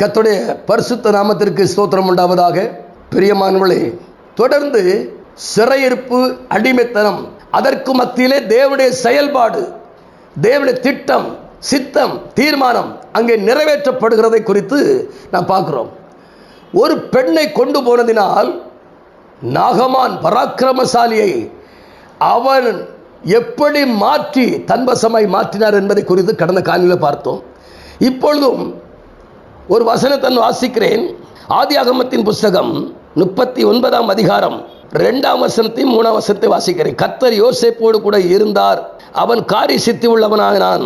கத்துடைய பரிசுத்த நாமத்திற்கு ஸ்தோத்திரம் உண்டாவதாக. பிரியமானவளே தொடர்ந்து சிறையிருப்பு அடிமைத்தனம் அதற்கு மத்தியிலே தேவனுடைய செயல்பாடு தேவனுடைய திட்டம் சித்தம் தீர்மானம் அங்கே நிறைவேற்றப்படுகிறதை குறித்து நாம் பார்க்குறோம். ஒரு பெண்ணை கொண்டு போனதினால் நாகமான் பராக்கிரமசாலியை அவன் எப்படி மாற்றி தன்வசமாய் மாற்றினார் என்பதை குறித்து கடந்த காலையில் பார்த்தோம். இப்பொழுதும் ஒரு வசனத்தன் வாசிக்கிறேன். ஆதி அகமத்தின் புஸ்தகம் முப்பத்தி ஒன்பதாம் அதிகாரம் ரெண்டாம் வசனத்தையும் மூணாம் வசனத்தை வாசிக்கிறேன். கத்தர் யோசேப்போடு கூட இருந்தார். அவன் காரி சித்தி உள்ளவனாகினான்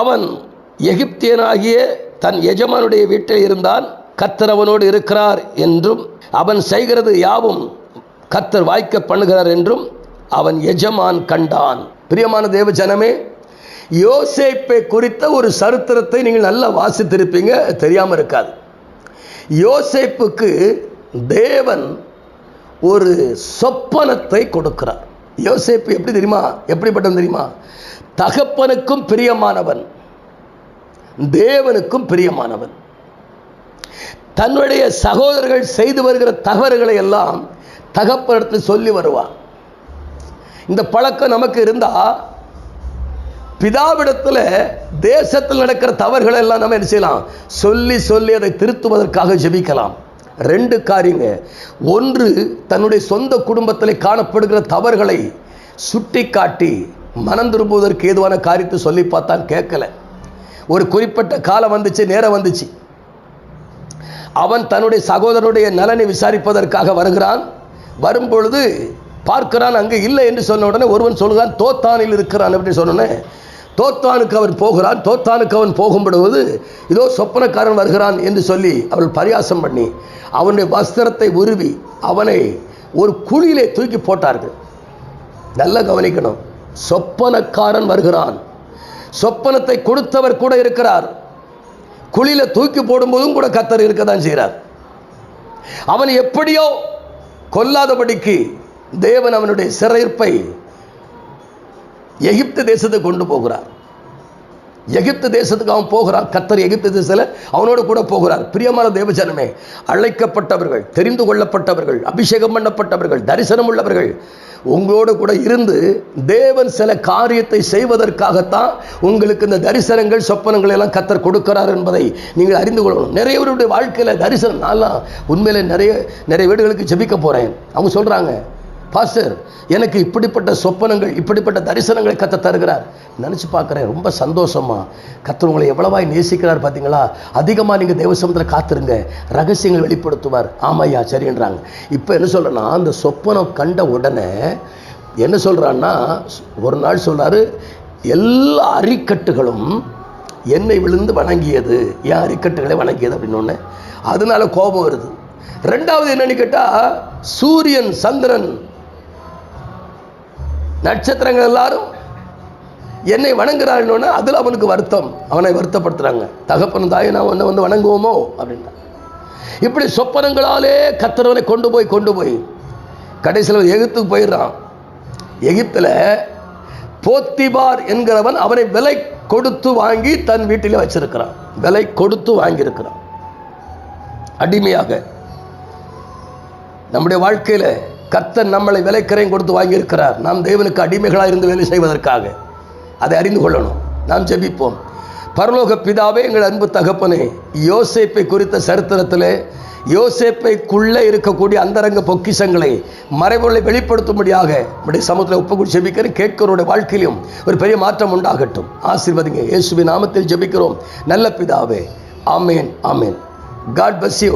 அவன் எகிப்தியனாகிய தன் எஜமானுடைய வீட்டில் இருந்தான். கத்தர் அவனோடு இருக்கிறார் என்றும் அவன் செய்கிறது யாவும் கத்தர் வாய்க்க பண்ணுகிறார் என்றும் அவன் எஜமான் கண்டான். பிரியமான தேவ ஜனமே யோசேப்பை குறித்த ஒரு சரித்திரத்தை நீங்கள் நல்லா வாசித்திருப்பீங்க தெரியாமல் இருக்காது. யோசேப்புக்கு தேவன் ஒரு சொப்பனத்தை கொடுக்கிறார். யோசேப்பு எப்படி தெரியுமா? எப்படிப்பட்டவன் தெரியுமா? தகப்பனுக்கும் பிரியமானவன். தேவனுக்கும் பிரியமானவன். தன்னுடைய சகோதரர்கள் செய்து வருகிற தவறுகளை எல்லாம் தகப்பனிடத்தில் சொல்லி வருவான் இந்த பழக்கம் நமக்கு இருந்தா பிதாவிடத்தில் தேசத்தில் நடக்கிற தவறுகளை எல்லாம் நம்ம என்ன செய்யலாம்? சொல்லி சொல்லி அதை திருத்துவதற்காக ஜெபிக்கலாம். ரெண்டு காரியங்க. ஒன்று தன்னுடைய சொந்த குடும்பத்தில் காணப்படுகிற தவறுகளை சுட்டி காட்டி மனம் திரும்புவதற்கு ஏதுவான காரியத்தை சொல்லி பார்த்தான் கேட்கல. ஒரு குறிப்பிட்ட காலம் வந்துச்சு நேரம் வந்துச்சு. அவன் தன்னுடைய சகோதரனுடைய நலனை விசாரிப்பதற்காக வருகிறான். வரும்பொழுது பார்க்கிறான் அங்கே இல்லை என்று சொன்ன உடனே ஒருவன் சொல்கிறான் தோத்தானில் இருக்கிறான் அப்படின்னு சொன்னோடனே தோத்தானுக்கு அவன் போகிறான் தோத்தானுக்கு அவன் போகும்படுவது இதோ சொப்பனக்காரன் வருகிறான் என்று சொல்லி அவள் பரியாசம் பண்ணி அவனுடைய வஸ்திரத்தை உருவி அவனை ஒரு குழியிலே தூக்கி போட்டார்கள். நல்லா கவனிக்கணும். சொப்பனக்காரன் வருகிறான். சொப்பனத்தை கொடுத்தவர் கூட இருக்கிறார். குழியில தூக்கி போடும்போதும் கூட கத்தர் இருக்க தான் செய்கிறார். அவன் எப்படியோ கொல்லாதபடிக்கு தேவன் அவனுடைய சிறையிருப்பை எகிப்து தேசத்தை கொண்டு போகிறார். எகிப்து தேசத்துக்கு அவன் போகிறான். கத்தர் எகிப்து தேசத்தில் அவனோடு கூட போகிறார். பிரியமான தேவஜனமே அழைக்கப்பட்டவர்கள் தெரிந்து கொள்ளப்பட்டவர்கள் அபிஷேகம் பண்ணப்பட்டவர்கள் தரிசனம் உள்ளவர்கள் உங்களோடு கூட இருந்து தேவன் சில காரியத்தை செய்வதற்காகத்தான் உங்களுக்கு இந்த தரிசனங்கள் சொப்பனங்கள் எல்லாம் கத்தர் கொடுக்கிறார் என்பதை நீங்கள் அறிந்து கொள்ளணும். நிறையவருடைய வாழ்க்கையில் தரிசனம் நான்லாம் உண்மையில நிறைய நிறைய வீடுகளுக்கு ஜெபிக்க போகிறேன் அவங்க சொல்கிறாங்க பாஸ்டர் எனக்கு இப்படிப்பட்ட சொப்பனங்கள் இப்படிப்பட்ட தரிசனங்களை கத்த தருகிறார். நினச்சி பார்க்குறேன் ரொம்ப சந்தோஷமா. கத்தர் உங்களை எவ்வளவாய் நேசிக்கிறார் பார்த்தீங்களா? அதிகமாக நீங்கள் தேவசமத்தில் காத்துருங்க. ரகசியங்கள் வெளிப்படுத்துவார். ஆமாய்யா சரின்றாங்க. இப்போ என்ன சொல்கிறேன்னா அந்த சொப்பனம் கண்ட உடனே என்ன சொல்கிறான்னா ஒரு நாள் சொல்கிறாரு எல்லா அரிக்கட்டுகளும் என்னை விழுந்து வணங்கியது. என் அரிக்கட்டுகளை வணங்கியது அப்படின்னு ஒன்று அதனால கோபம் வருது. ரெண்டாவது என்னன்னு கேட்டால் சூரியன் சந்திரன் நட்சத்திரங்கள் எல்லாரும் என்னை வணங்குறாள்னு அதில் அவனுக்கு வருத்தம். அவனை வருத்தப்படுத்துகிறாங்க தகப்பனும் தாயை நான் உன்னை வந்து வணங்குவோமோ? அப்படின்னா இப்படி சொப்பனங்களாலே கத்திரவனை கொண்டு போய் கொண்டு போய் கடைசியில் எகிப்துக்கு போயிடுறான். எகிப்தில் போத்திபார் என்கிறவன் அவனை விலை கொடுத்து வாங்கி தன் வீட்டிலே வச்சிருக்கிறான். விலை கொடுத்து வாங்கியிருக்கிறான். அடிமையாக. நம்முடைய வாழ்க்கையில் கர்த்தர் நம்மளை விலைக்கரையும் கொடுத்து வாங்கியிருக்கிறார். நாம் தேவனுக்கு அடிமைகளாக இருந்து வேலை செய்வதற்காக. அதை அறிந்து கொள்ளணும். நாம் ஜெபிப்போம். பரலோக பிதாவே எங்கள் அன்பு தகப்பனே யோசேப்பை குறித்த சரித்திரத்தில் யோசேப்பைக்குள்ளே இருக்கக்கூடிய அந்தரங்க பொக்கிஷங்களை மறைவுகளை வெளிப்படுத்தும்படியாக நம்முடைய சமூகத்தில் ஒப்புக்கூடி ஜெபிக்கிறேன். கேட்கிறோட வாழ்க்கையிலும் ஒரு பெரிய மாற்றம் உண்டாகட்டும். ஆசீர்வதிங்க. இயேசுவின் நாமத்தில் ஜெபிக்கிறோம். நல்ல பிதாவே. ஆமேன் ஆமேன். God bless you